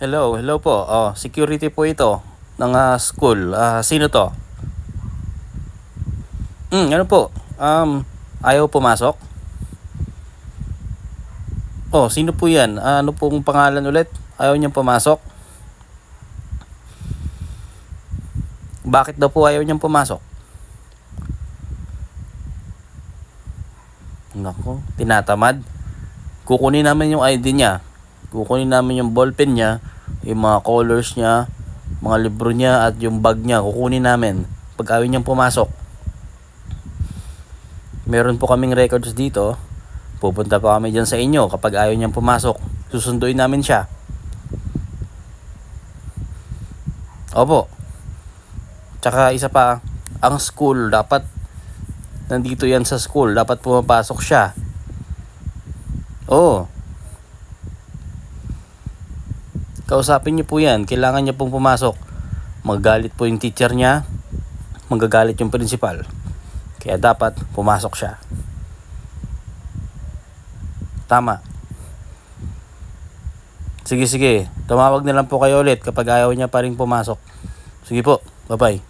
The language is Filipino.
Hello, hello po. Oh, security po ito ng ah, school. Ah, sino to? Hmm, ano po? Um, ayaw pumasok? Oh, sino po yan? Ah, Ano pong pangalan ulit? Ayaw niyang pumasok? Bakit daw po ayaw niyang pumasok? Nako, tinatamad. Kukunin namin yung ID niya. Kukunin namin yung ballpen niya, yung mga colors niya, mga libro niya at yung bag niya. Kukunin namin pag ayaw niyang pumasok. Meron po kaming records dito. Pupunta pa kami dyan sa inyo kapag ayaw niyang pumasok. Susunduin namin siya. Opo. Tsaka isa pa, ang school dapat nandito yan sa school. Dapat pumapasok siya. Oo. Kausapin niyo po yan. Kailangan niya pong pumasok. Magagalit po yung teacher niya. Magagalit yung principal. Kaya dapat pumasok siya. Tama. Sige, sige. Tumawag na lang po kayo ulit kapag ayaw niya pa rin pumasok. Sige po. Bye-bye.